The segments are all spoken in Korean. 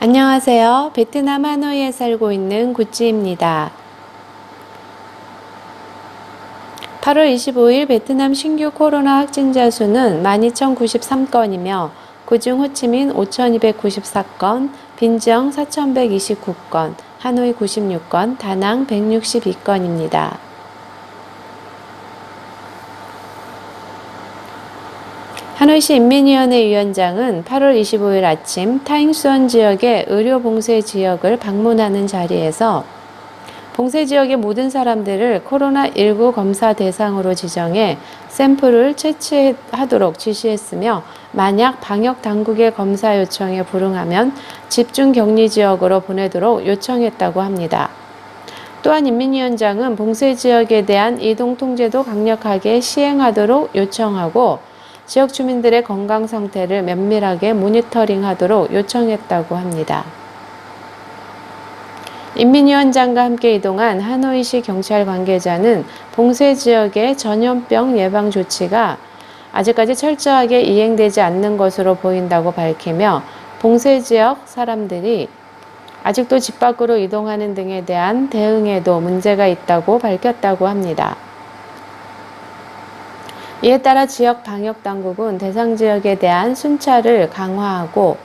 안녕하세요. 베트남 하노이에 살고 있는 구찌입니다. 8월 25일 베트남 신규 코로나 확진자 수는 12,093건이며 그중 호치민 5,294건, 빈정 4,129건, 하노이 96건, 다낭 162건입니다. 하노이시 인민위원회 위원장은 8월 25일 아침 타잉수원 지역의 의료 봉쇄 지역을 방문하는 자리에서 봉쇄 지역의 모든 사람들을 코로나19 검사 대상으로 지정해 샘플을 채취하도록 지시했으며 만약 방역 당국의 검사 요청에 불응하면 집중 격리 지역으로 보내도록 요청했다고 합니다. 또한 인민위원장은 봉쇄 지역에 대한 이동 통제도 강력하게 시행하도록 요청하고 지역 주민들의 건강 상태를 면밀하게 모니터링하도록 요청했다고 합니다. 인민위원장과 함께 이동한 하노이시 경찰 관계자는 봉쇄 지역의 전염병 예방 조치가 아직까지 철저하게 이행되지 않는 것으로 보인다고 밝히며 봉쇄 지역 사람들이 아직도 집 밖으로 이동하는 등에 대한 대응에도 문제가 있다고 밝혔다고 합니다. 이에 따라 지역 방역 당국은 대상 지역에 대한 순찰을 강화하고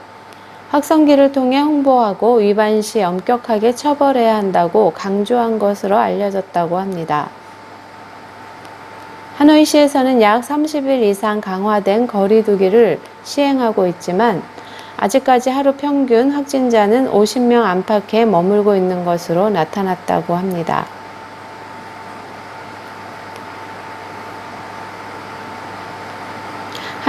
확성기를 통해 홍보하고 위반 시 엄격하게 처벌해야 한다고 강조한 것으로 알려졌다고 합니다. 하노이시에서는 약 30일 이상 강화된 거리두기를 시행하고 있지만 아직까지 하루 평균 확진자는 50명 안팎에 머물고 있는 것으로 나타났다고 합니다.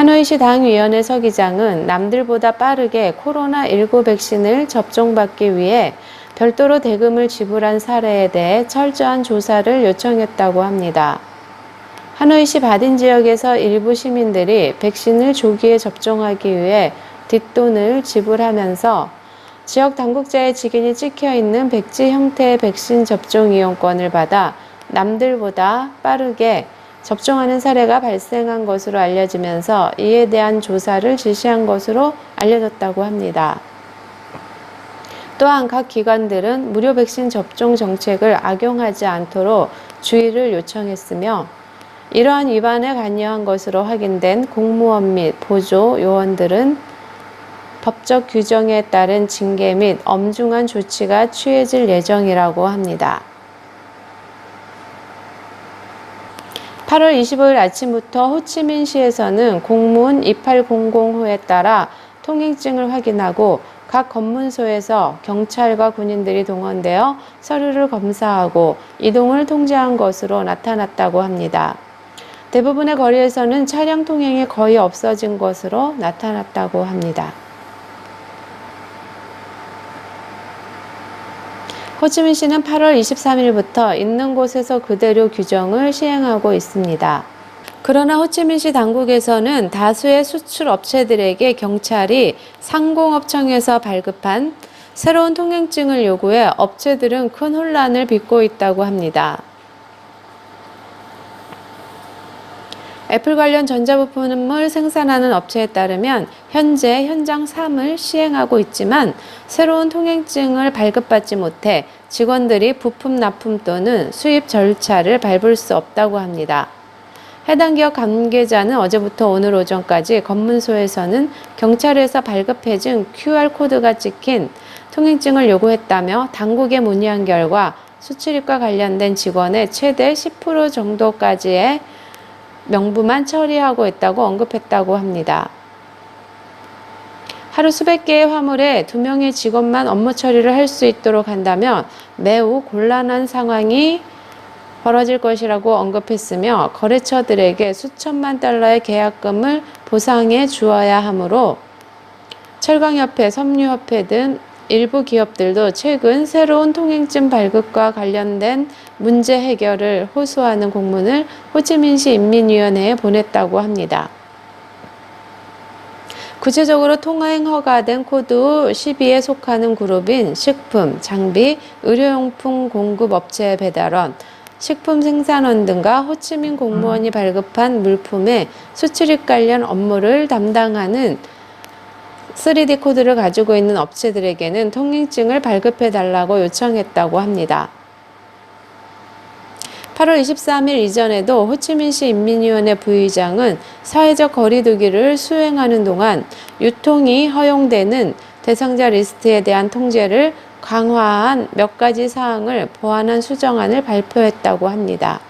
하노이시 당위원회 서기장은 남들보다 빠르게 코로나19 백신을 접종받기 위해 별도로 대금을 지불한 사례에 대해 철저한 조사를 요청했다고 합니다. 하노이시 바딘 지역에서 일부 시민들이 백신을 조기에 접종하기 위해 뒷돈을 지불하면서 지역 당국자의 직인이 찍혀 있는 백지 형태의 백신 접종 이용권을 받아 남들보다 빠르게 접종하는 사례가 발생한 것으로 알려지면서 이에 대한 조사를 지시한 것으로 알려졌다고 합니다. 또한 각 기관들은 무료 백신 접종 정책을 악용하지 않도록 주의를 요청했으며 이러한 위반에 관여한 것으로 확인된 공무원 및 보조 요원들은 법적 규정에 따른 징계 및 엄중한 조치가 취해질 예정이라고 합니다. 8월 25일 아침부터 호치민시에서는 공문 2800호에 따라 통행증을 확인하고 각 검문소에서 경찰과 군인들이 동원되어 서류를 검사하고 이동을 통제한 것으로 나타났다고 합니다. 대부분의 거리에서는 차량 통행이 거의 없어진 것으로 나타났다고 합니다. 호치민시는 8월 23일부터 있는 곳에서 그대로 규정을 시행하고 있습니다. 그러나 호치민시 당국에서는 다수의 수출 업체들에게 경찰이 상공업청에서 발급한 새로운 통행증을 요구해 업체들은 큰 혼란을 빚고 있다고 합니다. 애플 관련 전자부품을 생산하는 업체에 따르면 현재 현장 3을 시행하고 있지만 새로운 통행증을 발급받지 못해 직원들이 부품 납품 또는 수입 절차를 밟을 수 없다고 합니다. 해당 기업 관계자는 어제부터 오늘 오전까지 검문소에서는 경찰에서 발급해준 QR코드가 찍힌 통행증을 요구했다며 당국에 문의한 결과 수출입과 관련된 직원의 최대 10% 정도까지의 명부만 처리하고 있다고 언급했다고 합니다. 하루 수백 개의 화물에 두 명의 직원만 업무 처리를 할 수 있도록 한다면 매우 곤란한 상황이 벌어질 것이라고 언급했으며 거래처들에게 수천만 달러의 계약금을 보상해 주어야 하므로 철강협회, 섬유협회 등 일부 기업들도 최근 새로운 통행증 발급과 관련된 문제 해결을 호소하는 공문을 호치민시 인민위원회에 보냈다고 합니다. 구체적으로 통행 허가된 코드 12에 속하는 그룹인 식품, 장비, 의료용품 공급 업체 배달원, 식품 생산원 등과 호치민 공무원이 발급한 물품의 수출입 관련 업무를 담당하는 3D 코드를 가지고 있는 업체들에게는 통행증을 발급해 달라고 요청했다고 합니다. 8월 23일 이전에도 호치민시 인민위원회 부의장은 사회적 거리두기를 수행하는 동안 유통이 허용되는 대상자 리스트에 대한 통제를 강화한 몇 가지 사항을 보완한 수정안을 발표했다고 합니다.